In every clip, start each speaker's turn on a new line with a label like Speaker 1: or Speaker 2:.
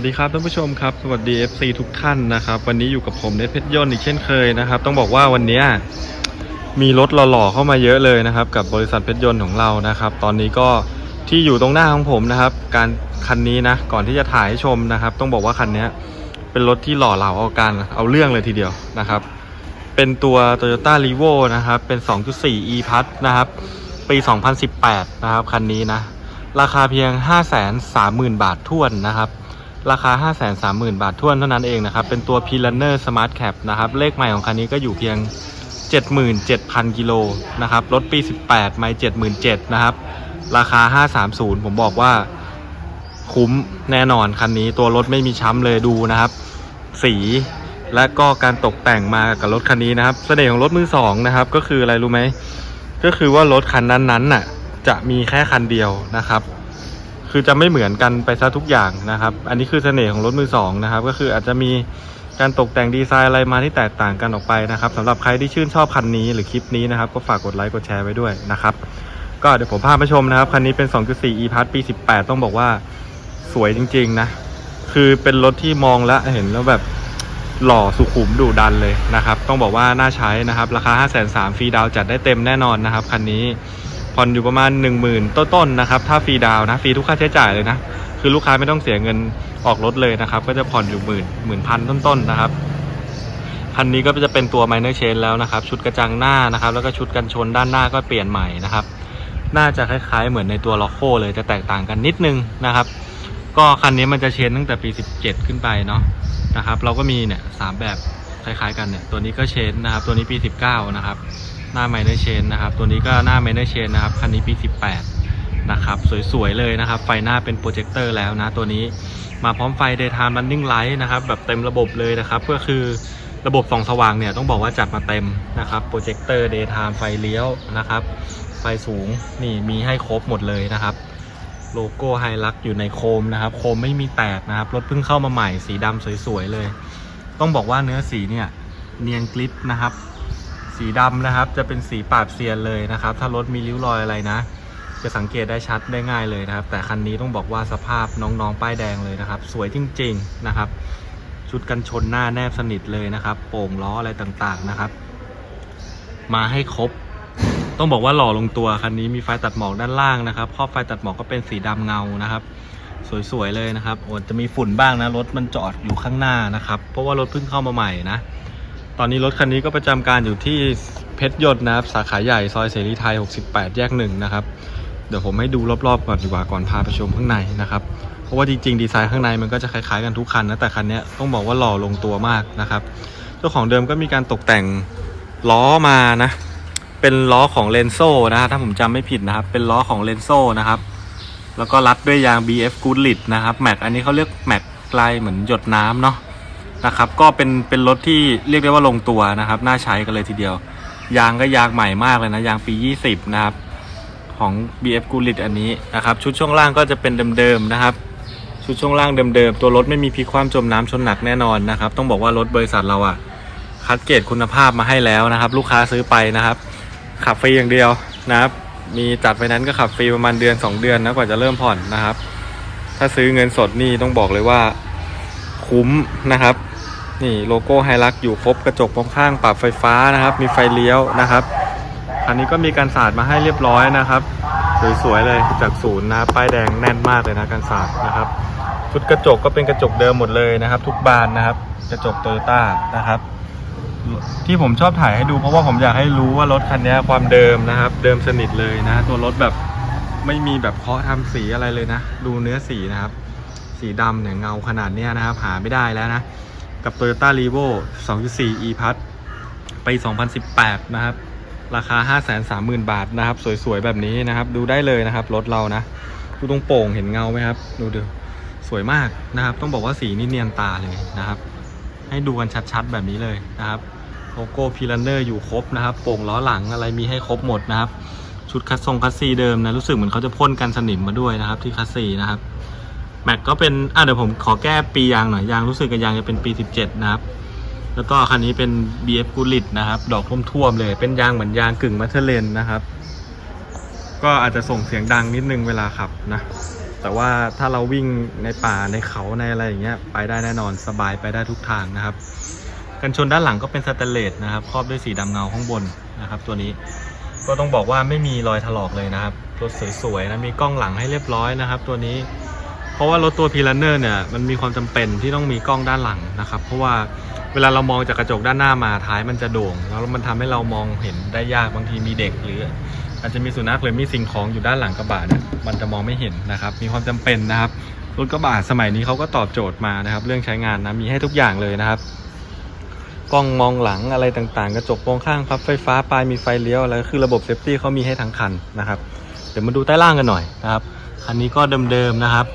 Speaker 1: สวัสดีครับท่านผู้ชมครับ สวัสดี FC ทุกท่านนะครับ วันนี้อยู่กับผมเนทเพชรยนต์อีกเช่นเคยนะครับ ต้องบอกว่าวันนี้มีรถหล่อๆเข้ามาเยอะเลยนะครับ กับบริษัทเพชรยนต์ของเรานะครับ ตอนนี้ก็ที่อยู่ตรงหน้าของผมนะครับ การคันนี้นะ ก่อนที่จะถ่ายให้ชมนะครับ ต้องบอกว่าคันนี้เป็นรถที่หล่อเหลาเอาการเอาเรื่องเลยทีเดียวนะครับ เป็นตัว Toyota r e v o นะครับ เป็น 2.4 e p a s นะครับ ปี 2018 นะครับคันนี้นะ ราคาเพียง 530,000 บาทท้วนนะครับ ราคา 530,000 บาทท้วนเท่านั้นเองนะครับ เป็นตัว p l a n e r Smart Cap นะครับ เลขใหม่ของคันนี้ก็อยู่เพียง 77,000 กิโลนะครับ รถปี 18 ไม่ 77,000นะครับ ราคา 530 ผมบอกว่าคุ้มแน่นอนคันนี้ตัวรถไม่มีช้ำเลยดูนะครับ สีและก็การตกแต่งมากับรถคันนี้นะครับเสน่ห์ของรถมือสองนะครับ ก็คืออะไรรู้ไหมก็คือว่ารถคันนั้นๆน่ะ จะมีแค่คันเดียวนะครับ คือจะไม่เหมือนกันไปซะทุกอย่างนะครับ อันนี้คือเสน่ห์ของรถมือสองนะครับก็คืออาจจะมีการตกแต่งดีไซน์อะไรมาที่แตกต่างกันออกไปนะครับสำหรับใครที่ชื่นชอบคันนี้หรือคลิปนี้นะครับ ก็ฝากกดไลค์กดแชร์ไว้ด้วยนะครับ ก็เดี๋ยวผมพาไปชมนะครับ คันนี้เป็น 2.4 E-Pass ปี 18 ต้องบอกว่าสวยจริง ๆ นะ คือเป็นรถที่มองแล้วเห็นแล้วแบบหล่อสุขุมดุดันเลยนะครับ ต้องบอกว่าน่าใช้นะครับ ราคา 5 3 0 0 0ฟรีดาวจัดได้เต็มแน่นอนนะครับคันนี้ ผ่อนอยู่ประมาณ 1 0,000 ต้นๆนะครับถ้าฟรีดาวน์นะฟรีทุกค่าใช้จ่ายเลยนะ คือลูกค้าไม่ต้องเสียเงินออกรถเลยนะครับ ก็จะผ่อนอยู่หมื่นหมื่นพันต้นๆนะครับคันนี้ก็จะเป็นตัว minor change แล้วนะครับ ชุดกระจังหน้านะครับ แล้วก็ชุดกันชนด้านหน้าก็เปลี่ยนใหม่นะครับ น่าจะคล้าย ๆ เหมือนในตัวล็อกโคเลยจะแตกต่างกันนิดนึงนะครับ ก็คันนี้มันจะเชนตั้งแต่ปี 17 ขึ้นไปเนาะนะครับ เราก็มีเนี่ยสามแบบคล้ายๆ กันเนี่ยตัวนี้ก็เชนนะครับ ตัวนี้ปี 19 นะครับ หน้าไมเนอร์เชนนะครับ ตัวนี้ก็หน้าไมเนอร์เชนนะครับ คันนี้ปี 18 นะครับ สวยๆ เลยนะครับ ไฟหน้าเป็นโปรเจคเตอร์แล้วนะ ตัวนี้มาพร้อมไฟ daytime running light นะครับ แบบเต็มระบบเลยนะครับ ก็คือระบบส่องสว่างเนี่ย ต้องบอกว่าจัดมาเต็มนะครับโปรเจคเตอร์ daytime ไฟเลี้ยวนะครับ ไฟสูงนี่มีให้ครบหมดเลยนะครับโลโก้ไฮลักอยู่ในโคมนะครับ โคมไม่มีแตกนะครับ รถเพิ่งเข้ามาใหม่สีดำสวยๆเลย ต้องบอกว่าเนื้อสีเนี่ยเนียนกริปนะครับ สีดำนะครับ จะเป็นสีปาดเซียนเลยนะครับ ถ้ารถมีริ้วรอยอะไรนะ จะสังเกตได้ชัดได้ง่ายเลยนะครับ แต่คันนี้ต้องบอกว่าสภาพน้องๆป้ายแดงเลยนะครับ สวยจริง ๆนะครับ ชุดกันชนหน้าแนบสนิทเลยนะครับ โป่งล้ออะไรต่างๆนะครับ มาให้ครบ ต้องบอกว่าหล่อลงตัวคันนี้มีไฟตัดหมอกด้านล่างนะครับครอบไฟตัดหมอกก็เป็นสีดำเงานะครับสวยๆเลยนะครับโอ้จะมีฝุ่นบ้างนะรถมันจอดอยู่ข้างหน้านะครับ เพราะว่ารถเพิ่งเข้ามาใหม่นะ ตอนนี้รถคันนี้ก็ประจำการอยู่ที่เพชรยนต์นะครับ สาขาใหญ่ซอยเสรีไทย 68 แยกหนึ่งนะครับ เดี๋ยวผมให้ดูรอบๆก่อนดีกว่าก่อนพาไปชมข้างในนะครับ เพราะว่าจริงๆดีไซน์ข้างในมันก็จะคล้ายๆกันทุกคันนะแต่คันนี้ต้องบอกว่าหล่อลงตัวมากนะครับเจ้าของเดิมก็มีการตกแต่งล้อมานะ เป็นล้อของเลนโซนะถ้าผมจำไม่ผิดนะครับ เป็นล้อของเลนโซนะครับ แล้วก็รัดด้วยยาง BF Goodlit นะครับแม็กอันนี้เขาเรียกแม็กลายเหมือนหยดน้ำเนาะ นะครับ ก็เป็นเป็นรถที่เรียกได้ว่าลงตัวนะครับ น่าใช้กันเลยทีเดียว ยางก็ยางใหม่มากเลยนะยางปี 20 นะครับ ของ BF Goodlit อันนี้นะครับ ชุดช่วงล่างก็จะเป็นเดิมๆนะครับ ชุดช่วงล่างเดิมๆตัวรถไม่มีพลิกความจมน้ำชนหนักแน่นอนนะครับ ต้องบอกว่ารถบริษัทเราอะคัดเกรดคุณภาพมาให้แล้วนะครับ ลูกค้าซื้อไปนะครับ ขับฟรีอย่างเดียวนะครับมีจัดไฟแนนซ์ก็ขับฟรีประมาณเดือน 2 เดือนนะกว่าจะเริ่มผ่อนนะครับ ถ้าซื้อเงินสดนี่ต้องบอกเลยว่าคุ้มนะครับ นี่โลโก้ไฮลักอยู่ครบกระจกมองข้างปรับไฟฟ้านะครับ มีไฟเลี้ยวนะครับคันนี้ก็มีการสาดมาให้เรียบร้อยนะครับสวยๆเลยจากศูนย์นะป้ายแดงแน่นมากเลยนะการสาดนะครับชุดกระจกก็เป็นกระจกเดิมหมดเลยนะครับ ทุกบานนะครับ กระจกโตโยต้านะครับ ที่ผมชอบถ่ายให้ดูเพราะว่าผมอยากให้รู้ว่ารถคันนี้ความเดิมนะครับ เดิมสนิทเลยนะ ตัวรถแบบไม่มีแบบเคาะทำสีอะไรเลยนะ ดูเนื้อสีนะครับ สีดำเนี่ยเงาขนาดเนี้ยนะครับ หาไม่ได้แล้วนะ กับ Toyota r e v o 2.4 e p a s ปี 2018 นะครับ ราคา 530,000 บาทนะครับ สวยๆ แบบนี้นะครับ ดูได้เลยนะครับ รถเรานะ ดูตรงโป่งเห็นเงาไหมครับ ดูดูสวยมากนะครับ ต้องบอกว่าสีนี่เนียนตาเลยนะครับ ให้ดูกันชัดๆ แบบนี้เลยนะครับโลโก้พีลันเนอร์อยู่ครบนะครับ โป่งล้อหลังอะไรมีให้ครบหมดนะครับ ชุดคัสทรงคัสซีเดิมนะ รู้สึกเหมือนเขาจะพ่นกันสนิมมาด้วยนะครับ ที่คัสซีนะครับ แม็กก็เป็นอะเดี๋ยวผมขอแก้ปียางหน่อยยางรู้สึกกับยางจะเป็นปี 17 นะครับ แล้วก็คันนี้เป็น BF g o o d l i t นะครับ ดอกท่วมๆเลย เป็นยางเหมือนยางกึ่งมัทเทเลนนะครับ ก็อาจจะส่งเสียงดังนิดนึงเวลาขับนะ แต่ว่าถ้าเราวิ่งในป่าในเขาในอะไรอย่างเงี้ยไปได้แน่นอนสบายไปได้ทุกทางนะครับ กันชนด้านหลังก็เป็นสแตนเลสนะครับครอบด้วยสีดำเงาข้างบนนะครับ ตัวนี้ก็ต้องบอกว่าไม่มีรอยถลอกเลยนะครับรถสวยๆนะมีกล้องหลังให้เรียบร้อยนะครับ ตัวนี้ ราะว่ารถตัวพีลันเนอร์เนี่ยมันมีความจำเป็นที่ต้องมีกล้องด้านหลังนะครับ เพราะว่าเวลาเรามองจากกระจกด้านหน้ามาท้ายมันจะโด่ง แล้วมันทำให้เรามองเห็นได้ยากบางทีมีเด็กหรือ อาจจะมีสุนัขหรือมีสิ่งของอยู่ด้านหลังกระบะเนี่ยมันจะมองไม่เห็นนะครับ มีความจำเป็นนะครับรถกระบะสมัยนี้เขาก็ตอบโจทย์มานะครับ เรื่องใช้งานนะมีให้ทุกอย่างเลยนะครับกล้องมองหลังอะไรต่างๆ กระจกมองข้างพับไฟฟ้าปลายมีไฟเลี้ยวอะไรคือระบบเซฟตี้เขามีให้ทั้งคันนะครับ เดี๋ยวมาดูใต้ล่างกันหน่อยนะครับคันนี้ก็เดิมๆนะครับ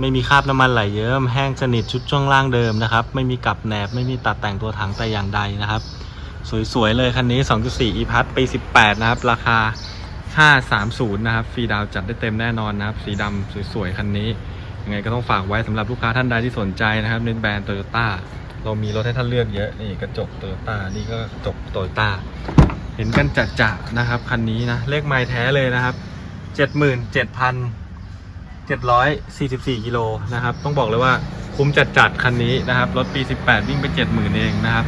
Speaker 1: ไม่มีคราบน้ำมันไหลเยิ้มแห้งสนิทชุดช่วงล่างเดิมนะครับ ไม่มีกับแหนบ ไม่มีตัดแต่งตัวถังแต่อย่างใดนะครับ สวยๆเลยคันนี้ 2.4 e p a s ปี 18 นะครับ ราคา 530 นะครับฟรีดาวจัดได้เต็มแน่นอนนะครับ สีดำสวยๆ คันนี้ ยังไงก็ต้องฝากไว้สำหรับลูกค้าท่านใดที่สนใจนะครับในแบรนด์โตโยต้าเรามีรถให้ท่านเลือกเยอะนี่กระจกโตโยต้านี่ก็กระจกโตโยต้าเห็นกันจัดๆนะครับคันนี้นะเลขไม้แท้เลยนะครับ 744กิโลนะครับ ต้องบอกเลยว่าคุ้มจัดๆคันนี้นะครับ รถปี 18 วิ่งไป 70,000 เองนะครับ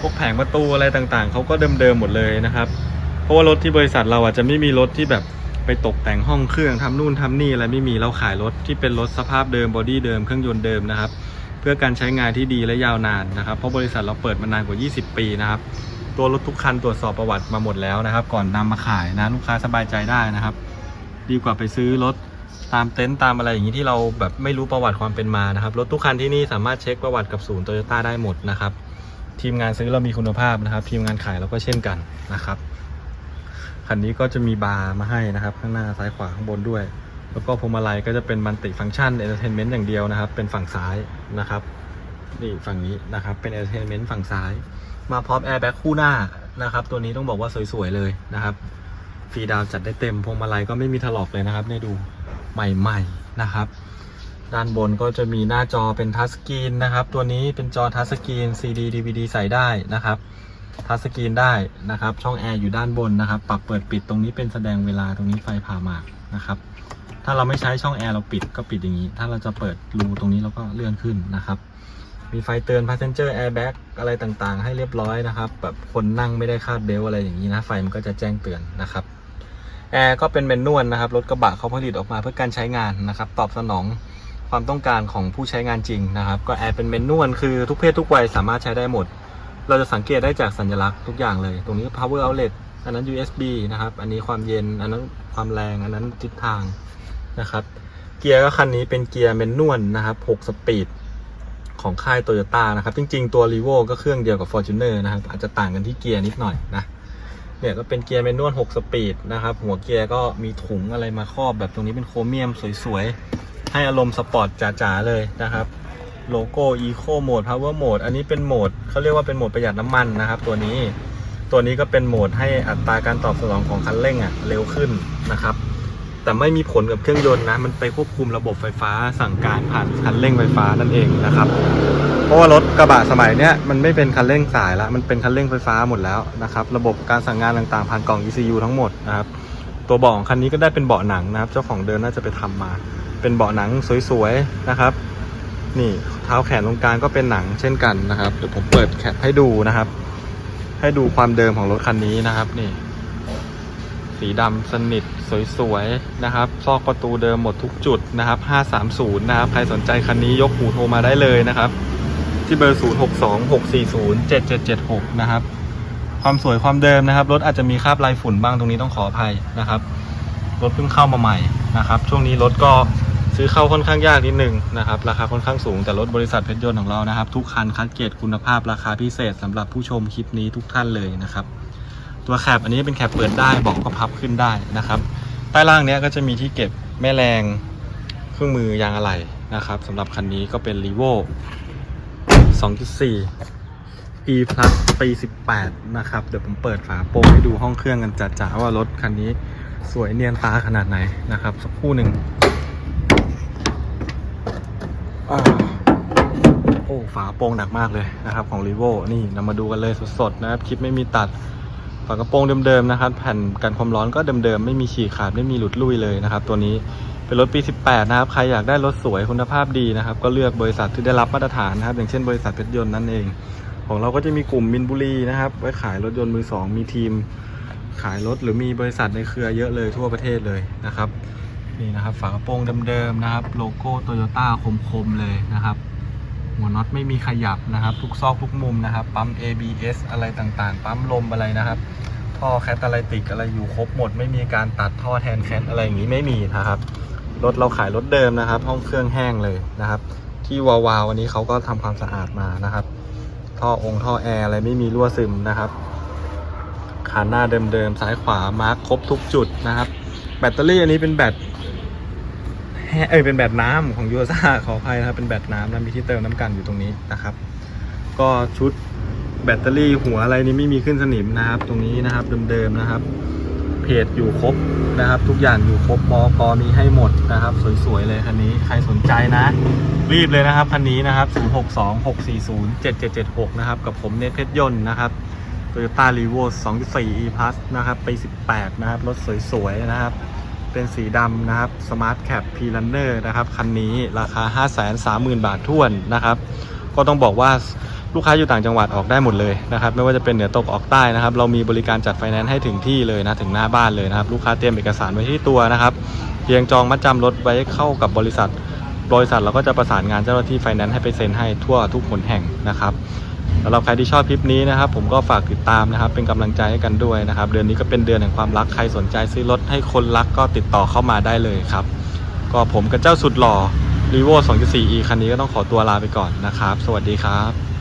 Speaker 1: พวกแผงประตูอะไรต่างๆ เขาก็เดิมๆหมดเลยนะครับ เพราะว่ารถที่บริษัทเราอาจจะไม่มีรถที่แบบไปตกแต่งห้องเครื่องทำนู่นทำนี่อะไรไม่มีเราขายรถที่เป็นรถสภาพเดิมบอดี้เดิมเครื่องยนต์เดิมนะครับ เพื่อการใช้งานที่ดีและยาวนานนะครับ เพราะบริษัทเราเปิดมานานกว่า 20 ปีนะครับ ตัวรถทุกคันตรวจสอบประวัติมาหมดแล้วนะครับ ก่อนนำมาขายนะลูกค้าสบายใจได้นะครับ ดีกว่าไปซื้อรถ ตามเต็นท์ตามอะไรอย่างนี้ที่เราแบบไม่รู้ประวัติความเป็นมานะครับ รถทุกคันที่นี่สามารถเช็คประวัติกับศูนย์โตโยต้าได้หมดนะครับ ทีมงานซื้อเรามีคุณภาพนะครับ ทีมงานขายเราก็เช่นกันนะครับคันนี้ก็จะมีบาร์มาให้นะครับ ข้างหน้าซ้ายขวาข้างบนด้วย แล้วก็พวงมาลัยก็จะเป็นมัลติฟัง c t ชันเอนเตอร์เทนเมนต์อย่างเดียวนะครับ เป็นฝั่งซ้ายนะครับนี่ฝั่งนี้นะครับเป็นเอนเตอร์เทนเมนต์ฝั่งซ้าย มาพร้อมแอร์แบ็กคู่หน้านะครับ ตัวนี้ต้องบอกว่าสวยๆเลยนะครับฟรีดาวน์จัดได้เต็มพวงมาลัยก็ไม่มีถลอกเลยนะครับเนี่ยดู ใหม่ ๆนะครับ ด้านบนก็จะมีหน้าจอเป็นทัชสกรีนนะครับ ตัวนี้เป็นจอทัชสกรีน CD DVD ใส่ได้นะครับทัชสกรีนได้นะครับ ช่องแอร์อยู่ด้านบนนะครับ ปรับเปิดปิดตรงนี้เป็นแสดงเวลาตรงนี้ไฟผ่าหมากนะครับ ถ้าเราไม่ใช้ช่องแอร์เราปิดก็ปิดอย่างนี้ ถ้าเราจะเปิดรูตรงนี้เราก็เลื่อนขึ้นนะครับ มีไฟเตือน passenger airbag อะไรต่างๆ ให้เรียบร้อยนะครับ แบบคนนั่งไม่ได้คาดเบลต์อะไรอย่างนี้นะ ไฟมันก็จะแจ้งเตือนนะครับ แอร์ก็เป็นแมนนวลนะครับ รถกระบะเขาผลิตออกมาเพื่อการใช้งานนะครับ ตอบสนองความต้องการของผู้ใช้งานจริงนะครับ ก็แอร์เป็นแมนนวลคือทุกเพศทุกวัยสามารถใช้ได้หมด เราจะสังเกตได้จากสัญลักษณ์ทุกอย่างเลย ตรงนี้ power outlet อันนั้น USB นะครับ อันนี้ความเย็น อันนั้นความแรง อันนั้นทิศทางนะครับ เกียร์ก็คันนี้เป็นเกียร์แมนนวลนะครับ6สปีดของค่ายโตโยต้านะครับ จริง ๆ ตัว r ีโวก็เครื่องเดียวกับ Fortuner นะครับ อาจจะต่างกันที่เกียร์นิดหน่อยนะ เนี่ยก็เป็นเกียร์แมนนวล6สปีดนะครับ หัวเกียร์ก็มีถุงอะไรมาครอบแบบตรงนี้เป็นโครเมียมสวยๆ ให้อารมณ์สปอร์ตจ๋าๆเลยนะครับโลโก้ Eco Mode Power Mode อันนี้เป็นโหมดเขาเรียกว่าเป็นโหมดประหยัดน้ำมันนะครับ ตัวนี้ตัวนี้ก็เป็นโหมดให้อัตราการตอบสนองของคันเร่งอะเร็วขึ้นนะครับ แต่ไม่มีผลกับเครื่องยนต์นะ มันไปควบคุมระบบไฟฟ้าสั่งการผ่านคันเร่งไฟฟ้านั่นเองนะครับ เพราะว่ารถกระบะสมัยเนี้ยมันไม่เป็นคันเร่งสายแล้วมันเป็นคันเร่งไฟฟ้าหมดแล้วนะครับ ระบบการสั่งงานต่างๆผ่านกล่อง ECU ทั้งหมดนะครับ ตัวเบาะของคันนี้ก็ได้เป็นเบาะหนังนะครับ เจ้าของเดิมน่าจะไปทำมา เป็นเบาะหนังสวยๆนะครับ นี่เท้าแขนตรงกลางก็เป็นหนังเช่นกันนะครับ เดี๋ยวผมเปิดแคปให้ดูนะครับ ให้ดูความเดิมของรถคันนี้นะครับนี่ สีดำสนิทสวยๆนะครับ ซอกประตูเดิมหมดทุกจุดนะครับ 530 นะครับ ใครสนใจคันนี้ยกหูโทรมาได้เลยนะครับ ที่เบอร์ 0626407776 นะครับ ความสวยความเดิมนะครับ รถอาจจะมีคราบลายฝุ่นบ้างตรงนี้ต้องขออภัยนะครับ รถเพิ่งเข้ามาใหม่นะครับ ช่วงนี้รถก็ซื้อเข้าค่อนข้างยากนิดนึงนะครับ ราคาค่อนข้างสูงแต่รถบริษัทเพชรยนต์ของเรานะครับ ทุกคันคัดเกรดคุณภาพราคาพิเศษสำหรับผู้ชมคลิปนี้ทุกท่านเลยนะครับ ตัวแคปอันนี้เป็นแคปเปิดได้บอกก็พับขึ้นได้นะครับ ใต้ล่างเนี้ยก็จะมีที่เก็บแม่แรงเครื่องมือยางอะไหล่นะครับสำหรับคันนี้ก็เป็น r e v o 2.4 e plus ปี18 นะครับ เดี๋ยวผมเปิดฝาโปรงให้ดูห้องเครื่องกันจัดๆว่ารถคันนี้สวยเนียนตาขนาดไหนนะครับ สักครู่หนึ่งโอ้ฝาโปรงหนักมากเลยนะครับของ r e v o นี่นำมาดูกันเลยสดๆนะครับ คลิปไม่มีตัด ฝากระโปรงเดิมๆนะครับ แผ่นกันความร้อนก็เดิมๆไม่มีฉีกขาดไม่มีหลุดลุ่ยเลยนะครับ ตัวนี้เป็นรถปี 18 นะครับ ใครอยากได้รถสวยคุณภาพดีนะครับ ก็เลือกบริษัทที่ได้รับมาตรฐานนะครับ อย่างเช่นบริษัทเพชรยนต์นั่นเอง ของเราก็จะมีกลุ่มมินบุรีนะครับ ไว้ขายรถยนต์มือสองมีทีม ขายรถหรือมีบริษัทในเครือเยอะเลยทั่วประเทศเลยนะครับ นี่นะครับ ฝากระโปรงเดิมๆนะครับ โลโก้โตโยต้าคมๆเลยนะครับ หัวน็อตไม่มีขยับนะครับ ทุกซอกทุกมุมนะครับ ปั๊ม ABS อะไรต่างๆ ปั๊มลมอะไรนะครับ ท่อแคตตาลิติกอะไรอยู่ครบหมด ไม่มีการตัดท่อแทนแคทอะไรอย่างนี้ไม่มีนะครับ รถเราขายรถเดิมนะครับ ห้องเครื่องแห้งเลยนะครับ ที่วาวๆวันนี้เขาก็ทำความสะอาดมานะครับ ท่อองค์ท่อแอร์อะไรไม่มีรั่วซึมนะครับคันหน้าเดิมๆซ้ายขวามาร์คครบทุกจุดนะครับ แบตเตอรี่อันนี้เป็นแบต แห้เอ้ยเป็นแบตน้ำของยูซ่าขออภัยนะครับเป็นแบตน้ำนะมีที่เติมน้ำกันอยู่ตรงนี้นะครับ ก็ชุดแบตเตอรี่หัวอะไรนี้ไม่มีขึ้นสนิมนะครับ ตรงนี้นะครับเดิมๆนะครับ เพจอยู่ครบนะครับ ทุกอย่างอยู่ครบมอกอมีให้หมดนะครับ สวยๆเลยคันนี้ใครสนใจนะ รีบเลยนะครับคันนี้นะครับ 0626407776 นะครับ กับผมเนทเพชรยนต์นะครับ Toyota r e v o 2.4 e plus นะครับ ปี 18 นะครับ รถสวยๆนะครับ เป็นสีดำนะครับ Smart Cap P Runner นะครับ คันนี้ราคา 530,000 บาทท้วนนะครับ ก็ต้องบอกว่าลูกค้าอยู่ต่างจังหวัดออกได้หมดเลยนะครับ ไม่ว่าจะเป็นเหนือตกออกใต้นะครับ เรามีบริการจัดไฟแนนซ์ให้ถึงที่เลยนะถึงหน้าบ้านเลยนะครับ ลูกค้าเตรียมเอกสารไว้ที่ตัวนะครับ เพียงจองมัดจำรถไว้เข้ากับบริษัทบริษัทเราก็จะประสานงานเจ้าหน้าที่ไฟแนนซ์ให้ไปเซ็นให้ทั่วทุกหนแห่งนะครับำหรับใครที่ชอบคลิปนี้นะครับ ผมก็ฝากติดตามนะครับ เป็นกำลังใจให้กันด้วยนะครับ เดือนนี้ก็เป็นเดือนแห่งความรักใครสนใจซื้อรถให้คนรักก็ติดต่อเข้ามาได้เลยครับ ก็ผมกับเจ้าสุดหล่อ r ีโว่ 2.4e คันนี้ก็ต้องขอตัวลาไปก่อนนะครับ สวัสดีครับ